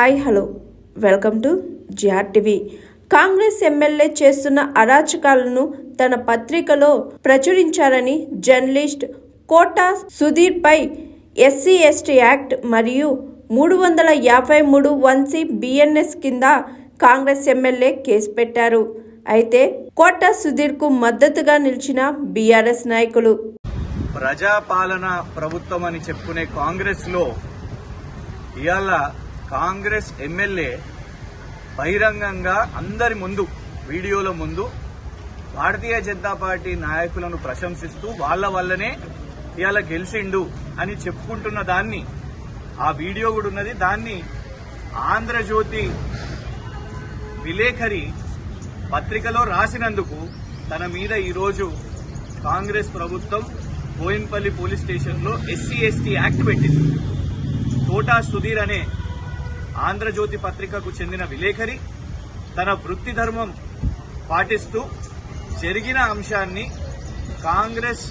Hi hello. Welcome to GR TV. Congress MLA చేస్తున్న అరాచకాలను తన పత్రికలో ప్రచురించారని జర్నలిస్ట్ కోటా సుధీర్పై ఎస్సీ ఎస్టీ యాక్ట్ మరియు మూడు వందల యాభై మూడు వన్ సి బిఎన్ఎస్ కింద కాంగ్రెస్ ఎమ్మెల్యే కేసు పెట్టారు. అయితే కోటా సుధీర్కు మద్దతుగా నిలిచిన బీఆర్ఎస్ నాయకులు. ప్రజాపాలన ప్రభుత్వం అని చెప్పుకునే కాంగ్రెస్లో ఇవాళ కాంగ్రెస్ ఎమ్మెల్యే బహిరంగంగా అందరి ముందు వీడియోల ముందు భారతీయ జనతా పార్టీ నాయకులను ప్రశంసిస్తూ వాళ్ళ వల్లనే ఇలా గెలిచిండు అని చెప్పుకుంటున్న దాన్ని ఆ వీడియో కూడా ఉన్నది. దాన్ని ఆంధ్రజ్యోతి విలేఖరి పత్రికలో రాసినందుకు తన మీద ఈరోజు కాంగ్రెస్ ప్రభుత్వం బోయిన్పల్లి పోలీస్ స్టేషన్లో ఎస్సీ ఎస్టీ యాక్ట్ పెట్టింది. తోటా సుధీర్ అనే ఆంధ్రజ్యోతి పత్రికకు చెందిన విలేఖరి. తన వృత్తి ధర్మం పాటిస్తూ జరిగిన అంశాన్ని కాంగ్రెస్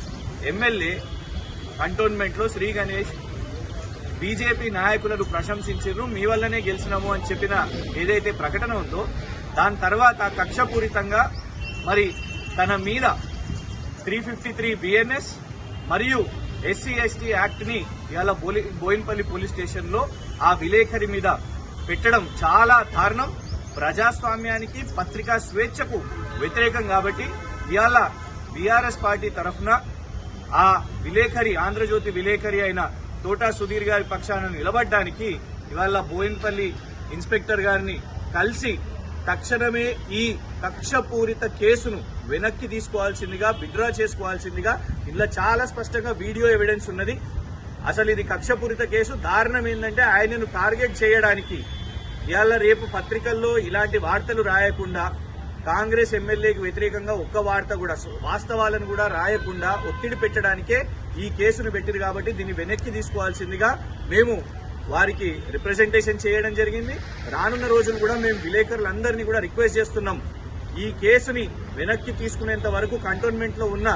ఎమ్మెల్యే కంటోన్మెంట్లో శ్రీ గణేష్ బీజేపీ నాయకులను ప్రశంసించారు మీ వల్లనే గెలిచినాము అని చెప్పిన ఏదైతే ప్రకటన ఉందో దాని తర్వాత కక్షపూరితంగా మరి తన మీద త్రీ ఫిఫ్టీ త్రీ బిఎన్ఎస్ మరియు ఎస్సీ ఎస్టీ యాక్ట్ని ఇవాళ బోలి- బోయిన్పల్లి పోలీస్ స్టేషన్లో ఆ విలేఖరి మీద పెట్టడం చాలా దారుణం. ప్రజాస్వామ్యానికి పత్రికా స్వేచ్ఛకు వ్యతిరేకం కాబట్టి ఇవాళ బీఆర్ఎస్ పార్టీ తరఫున ఆ విలేఖరి ఆంధ్రజ్యోతి విలేఖరి అయిన తోటా సుధీర్ గారి పక్షాన నిలబడ్డానికి ఇవాళ బోయిన్పల్లి ఇన్స్పెక్టర్ గారిని కలిసి తక్షణమే ఈ కక్షపూరిత కేసును వెనక్కి తీసుకోవాల్సిందిగా విత్డ్రా చేసుకోవాల్సిందిగా ఇందులో చాలా స్పష్టంగా వీడియో ఎవిడెన్స్ ఉన్నది. అసలు ఇది కక్షపూరిత కేసు. దారుణం ఏంటంటే ఆయనను టార్గెట్ చేయడానికి ఇవాళ రేపు పత్రికల్లో ఇలాంటి వార్తలు రాయకుండా కాంగ్రెస్ ఎమ్మెల్యేకి వ్యతిరేకంగా ఒక్క వార్త కూడా వాస్తవాలను కూడా రాయకుండా ఒత్తిడి పెట్టడానికే ఈ కేసును పెట్టిరు కాబట్టి దీన్ని వెనక్కి తీసుకోవాల్సిందిగా మేము వారికి రిప్రజెంటేషన్ చేయడం జరిగింది. రానున్న రోజులు కూడా మేము విలేకరులందరినీ కూడా రిక్వెస్ట్ చేస్తున్నాం. ఈ కేసుని వెనక్కి తీసుకునేంత వరకు కంటోన్మెంట్లో ఉన్న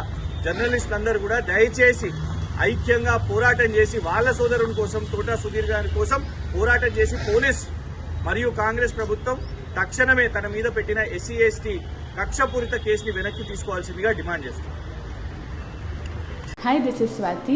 జర్నలిస్టులందరూ కూడా దయచేసి ఐక్యంగా పోరాటం చేసి వాళ్ళ సోదరుని కోసం తోటా సుధీర్ గారి కోసం పోరాటం చేసి పోలీస్ మరియు కాంగ్రెస్ ప్రభుత్వం తక్షణమే తన మీద పెట్టిన ఎస్సీ ఎస్టీ కక్షపూరిత కేసుని వెనక్కి తీసుకోవాల్సిందిగా డిమాండ్ చేస్తుంది hi this is Swathi